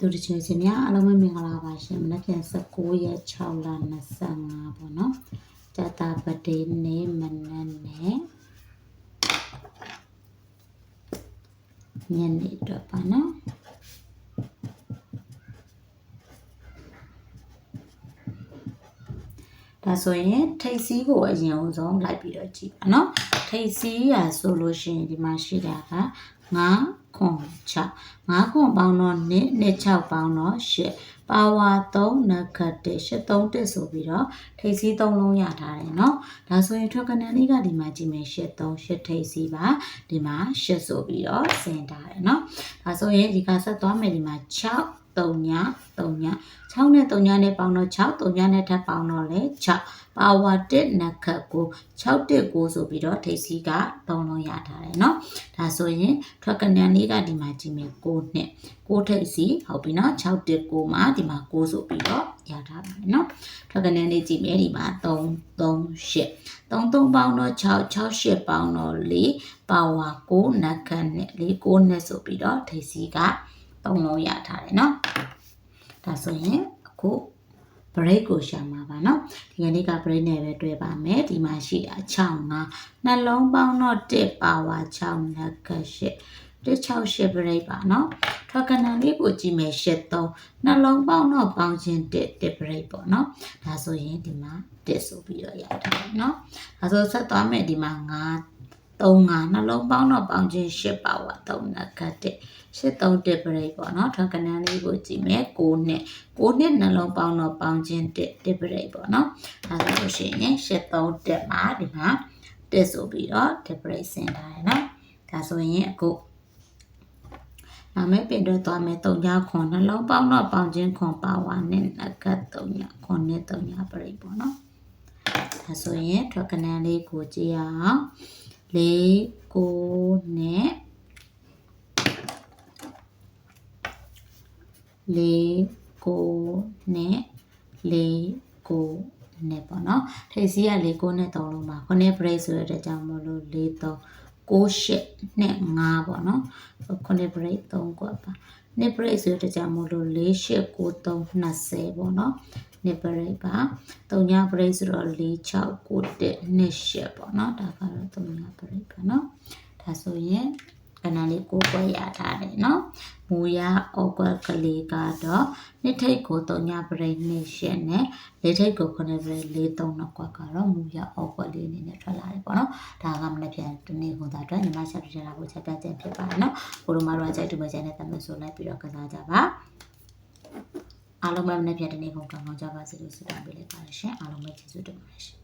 သူတချင်စင်များအားလုံးပဲမင်္ဂလာပါရှင်မနက်ဖြန်19ရက်6လ25ပေါ့နော်တတာပတေနေ့မနက်နဲ့ညနေတော့ပါနော်ဒါဆိုရင်ထိတ်စီးကိုအရင်ဦးဆုံးလိုက်ပြီးတော့ကြည့်ပါနော်ထိတ်စီးရဆိုလို့ရှိရင်ဒီမှာရှိတာက9 ခွန်6 9ခွန်ပေါင်းတော့2 2 6ပေါင်းတော့8ပါဝါ3နက္ခတ်1 8 3 1ဆိုပြီးတော့ထိတ်စီး3လုံးရထားတယ်เนาะဒါဆိုရင်ထွက်ကနန်လေးကဒီမှာကြည့်မယ်8 3 8ထိတ်စီးပါဒီမှာ8ဆိုပြီးတော့ဆင်ထားတယ်เนาะဒါဆိုရင်ဒီကဆက်သွားမယ်ဒီမှာ6 3ည3ည6နဲ့3ညနဲ့ပေါင်းတော့6 3ညနဲ့ထပ်ပေါင်းတော့လေ6ပါဝါ1နက္ခတ်ကို6 1 9ဆိုပြီးတော့ထိပ်စီးက3လုံးရထားတယ်เนาะဒါဆိုရင်ထွက်ကနန်လေးကဒီမှာကြည့်မယ်9နှစ်9ထိပ်စီးဟုတ်ပြီเนาะ6 1 9မှာဒီမှာ9ဆိုပြီးတော့ရထားပါတယ်เนาะထွက်ကနန်လေးကြည့်မယ်ဒီမှာ3 3 8 3 3ပေါင်းတော့6 6 8ပေါင်းတော့4ပါဝါ9နက္ခတ်နဲ့4 9နဲ့ဆိုပြီးတော့ထိပ်စီးက3 လုံးရထားတယ်เนาะဒါဆိုရင်အခု break ကိုရှာမှာပါเนาะဒီကနေ့က break နဲ့ပဲတွေ့ပါမယ်ဒီမှာရှိတာ6 5နှလုံးပေါင်းတော့1ပါဝါ6နက်က8 168 break ပါเนาะထွက်ကနန်လေးကိုကြည့်မယ်83နှလုံးပေါင်းတော့ပေါင်းခြင်း1 1 break ပေါ့เนาะဒါဆိုရင်ဒီမှာ1ဆိုပြီးတော့ရထားတယ်เนาะဒါဆိုဆက်သွားမယ်ဒီမှာ5 3ငါနှလုံးပေါင်းတော့ပေါင်းခြင်း10ပါဝါ3နာကတဲ့73တက်ပရိတ်ပေါ့နော်ထောက်ကနန်းလေးကိုကြည့်မယ်9နဲ့9နဲ့နှလုံးပေါင်းတော့ပေါင်းခြင်းတက်တက်ပရိတ်ပေါ့နော်အဲဒါဆိုရှင်73တက်မှာဒီမှာတက်ဆိုပြီးတော့တက်ပရိတ်ဆင်ထားရနော်ဒါဆိုရင်အခုနာမည်ပင်တော့သွားမယ်3ညခွန်နှလုံးပေါင်းတော့ပေါင်းခြင်းခွန်ပါဝါနဲ့နကတ်3ညခွန်နဲ့3ညပရိတ်ပေါ့နော်ဒါဆိုရင်ထောက်ကနန်းလေးကိုကြည့်ရအောင် ၄9နဲ့၄9နဲ့၄9နဲ့ပေါ့နော်ထိပ်စီးက၄9နဲ့3လုံးပါ9နဲ့ break ဆိုတဲ့အကြောင်းမလို့၄3 9 8နဲ့5ပေါ့နော်9 break 3ကွက်ပါ နှစ် break ဆိုတဲ့ကြောင့်မလို့4 8 9 3 20ပေါ့နော်နှစ် break ပါ3ည break ဆိုတော့4 6 9 1နှစ်8ပေါ့နော်ဒါကတော့3ည break ပါနော်ဒါဆိုရင် ကနန်လေးကိုကွက်ရထားတယ်နော်မူရအော့ကွက်ကလေးကတော့နှစ်ထိတ်ကို3ည break နှစ်8နဲ့လေးထိတ်ကို9 break 4 3နှစ်ကွက်ကတော့မူရအော့ကွက်လေးအနေနဲ့ထွက်လာတယ်ပေါ့နော်ဒါကမနေ့ပြန်တနေ့ကိုသာအတွက်ညီမဆက်ပြချတာကိုချက်ပြချက်ဖြစ်ပါတယ်နော်ကိုလိုမတို့အကြိုက်တူမချင်တဲ့တမတ်ဆိုလိုက်ပြီးတော့ကစားကြပါအားလုံးပဲမနေ့ပြန်တနေ့ကုန်ကောင်းကောင်းကြပါစေလို့ဆုတောင်းပေးလိုက်ပါတယ်ရှင်အားလုံးပဲကျေးဇူးတင်ပါတယ်ရှင်